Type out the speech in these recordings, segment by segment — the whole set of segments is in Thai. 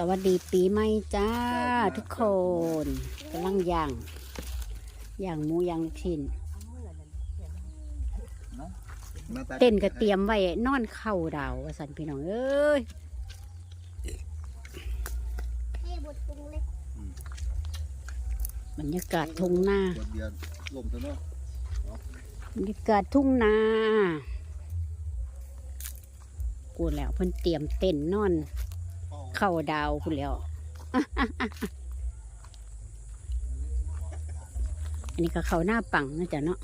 สวัสดีปีใหม่จ้าทุกคนกำลังย่างย่างหมูย่างลูกชิ้นเต้นก็เตรียมไว้นอนเข่าดาวว่าสันพี่น้องเอ้ยให้บดปรุงเล็กบรรยากาศทุ่งนาขวดเบียร์ลมซะเนาะบรรยากาศทุ่งนากูแล้วเพิ่นเตรียมเต้นนอน เข่าดาวคุณแล้ว อันนี้ก็เขาหน้าปังนะจ๊ะเนาะ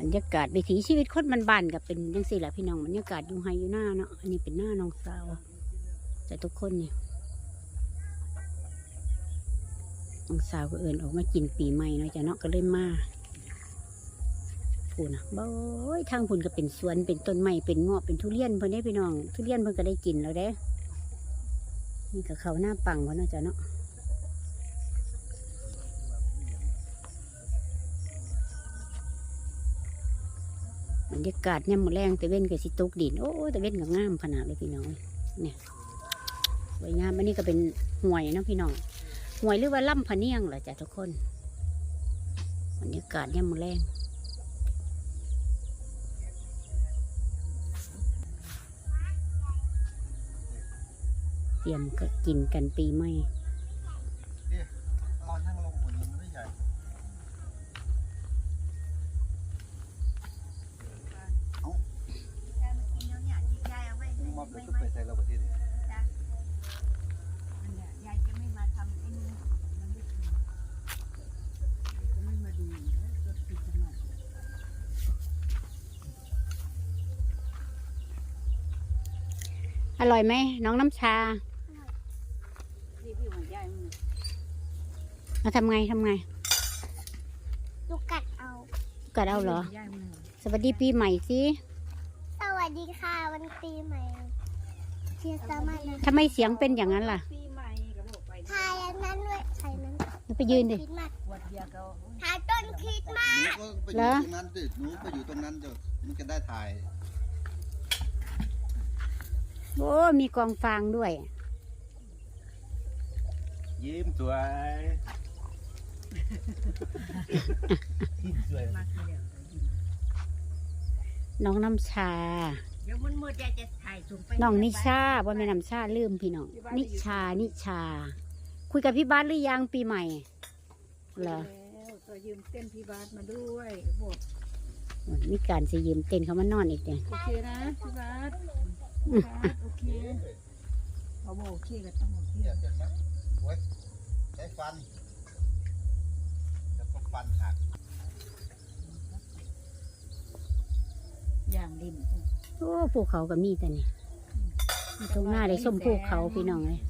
บรรยากาศวิถีชีวิตคนบ้านๆกับเป็นยังสี่แหละพี่น้องบรรยากาศอยู่ไฮอยู่หน้าเนาะอันนี้เป็นหน้าน้องสาวแต่ทุกคนเนี่ยน้องสาวก็เอินออกมากินปีใหม่เนาะจ๊ะเนาะก็เลยมาพูนะบ่อยทางพุ่นก็เป็นสวนเป็นต้นไม้เป็นงาะเป็นทุเรียนเพิ่นได้พี่น้อง ทุเรียนเพิ่นก็ได้กินแล้วเด้ นี่ก็เขาหน้าปังวะนาะจ๊ะเนาะบรรยากาศเนี่ยมมอแรงแต่เว้นกับสิตกดินโอ้แต่เว้นกับงามขนาดเลยพี่น้องเนี่ยสวยงามอันนี้ก็เป็นห่วยเนาะพี่น้องห่วยหรือว่าล่ำพะเนียงเหรอจ้ะทุกคนบรรยากาศเนี่ยมมอแรง เตรียมก็กินกันปีใหม่นอนทั้งลงคนนี้มันไม่ใหญ่มึงมาเป็นไปใส่เราประเทศนี้ยายจะไม่มาทำไอ้นี่มันไม่ถึงจะไม่มาดูก็คือขนาดอร่อยไหมน้องน้ำชา ที่พี่ของยายมัน มาทำไงทำไงลูกกัดเอา กัดเอาเหรอยายมันสวัสดีปีใหม่สิ สวัสดีค่ะวันปีใหม่เชียร์สามัญนะทำไมเสียงเป็นอย่างนั้นล่ะปีใหม่ก็บอกไปทายอันนั้นด้วยทายนั้นแล้วไปยืนดิคริสต์มาสขวดเบียร์ก็ทายต้นคริสต์มาสหนูก็ไปอยู่ตรงนั้นสิหนูไปอยู่ตรงนั้นเดี๋ยวมันจะได้ถ่าย โอ้ มีกองฟางด้วย ยิ้มสวยยิ้ม สวยมาทีเดียวน้องน้ำชา เดี๋ยวมันมืดยายจะถ่ายส่งไปน้องนิชาว่าไม่น้ำชาลืมพี่น้อง นิชา นิชา คุยกับพี่บ้านหรือยังปีใหม่เหรอแล้วก็ยืมเต้นพี่บาสมาด้วยบอกมีการจะยืมเต้นเขามานอนอีกเนี่ยโอเคนะพี่บาสพี่บาสโอเคเขาบอกโอเคก็ต้องโอเคเนี่ยเจ็บไหมโอ้ยใช้ฟันแล้วก็ ฟันหักอย่างริมโอ้ภูเขาก็มีแต่เนี่ยตรงหน้าได้ส้มภูเขาพี่น้องเลย